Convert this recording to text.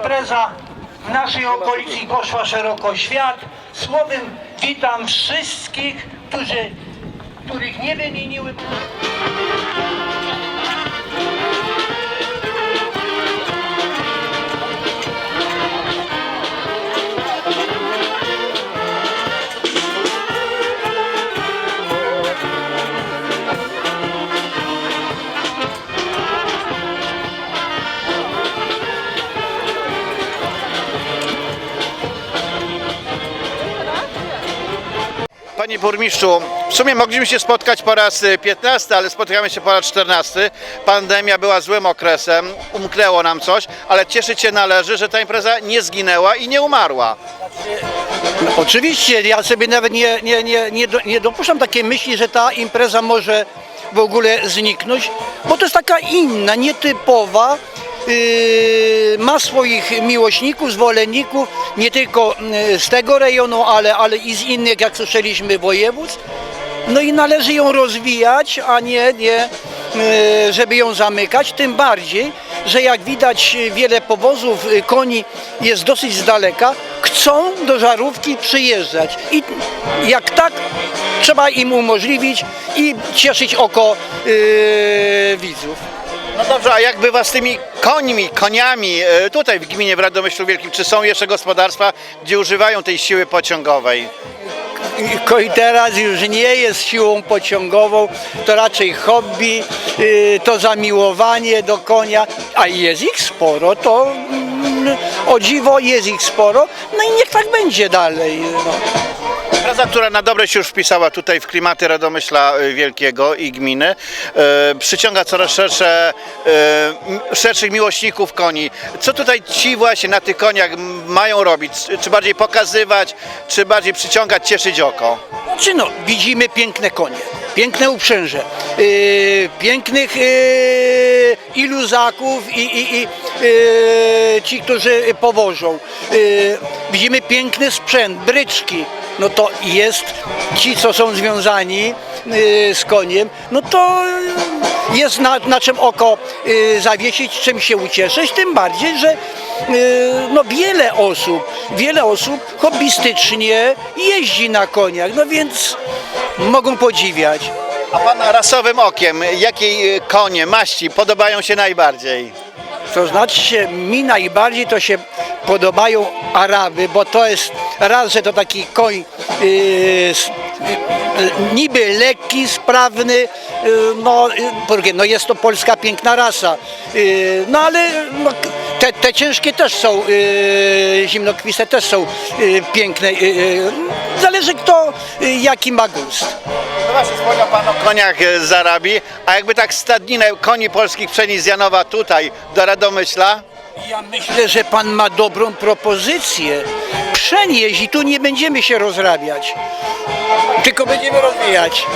impreza w naszej okolicy poszła szeroko świat. Słowem witam wszystkich, którzy, których nie wymieniły. Panie burmistrzu, w sumie mogliśmy się spotkać po raz y, 15, ale spotykamy się po raz 14. Pandemia była złym okresem, umknęło nam coś, ale cieszyć się należy, że ta impreza nie zginęła i nie umarła. Oczywiście, ja sobie nawet nie, nie, nie, nie, do, nie dopuszczam takiej myśli, że ta impreza może w ogóle zniknąć, bo to jest taka inna, nietypowa. Yy, ma swoich miłośników, zwolenników, nie tylko yy, z tego rejonu, ale, ale i z innych, jak słyszeliśmy, województw. No i należy ją rozwijać, a nie, nie yy, żeby ją zamykać. Tym bardziej, że jak widać wiele powozów koni jest dosyć z daleka, chcą do żarówki przyjeżdżać. I jak tak, trzeba im umożliwić i cieszyć oko yy, widzów. No dobrze, a jak bywa z tymi końmi, koniami y, tutaj w gminie w Radomyślu Wielkim? Czy są jeszcze gospodarstwa, gdzie używają tej siły pociągowej? Koi teraz już nie jest siłą pociągową, to raczej hobby, yy, to zamiłowanie do konia, a jest ich sporo, to o dziwo jest ich sporo, no i niech tak będzie dalej. No. Która na dobre się już wpisała tutaj w klimaty Radomyśla y, Wielkiego i gminy, e, przyciąga coraz szersze, e, m- szerszych miłośników koni. Co tutaj ci właśnie na tych koniach mają robić? Czy bardziej pokazywać, czy bardziej przyciągać, cieszyć oko? Znaczy no, widzimy piękne konie, piękne uprzęże, yy, pięknych yy, i luzaków, i, i, i yy, ci, którzy powożą. Yy, widzimy piękny sprzęt, bryczki. No to jest ci, co są związani yy, z koniem, no to jest na, na czym oko yy, zawiesić, czym się ucieszyć, tym bardziej, że yy, no wiele osób, wiele osób hobbystycznie jeździ na koniach, no więc mogą podziwiać. A pan rasowym okiem, jakiej y, konie, maści podobają się najbardziej? To znaczy się, mi najbardziej to się podobają Araby, bo to jest raz, że to taki koń yy, yy, niby lekki, sprawny, yy, no, porque, no jest to polska piękna rasa, yy, no ale no, te, te ciężkie też są, zimnokwiste też są piękne, zależy kto jaki ma gust. No właśnie, wspomniał pan o koniach z Arabii, a jakby tak stadninę koni polskich przenieść z Janowa tutaj do Radomyśla, Ja myślę, że pan ma dobrą propozycję. Przenieść i tu nie będziemy się rozrabiać, tylko będziemy rozwijać.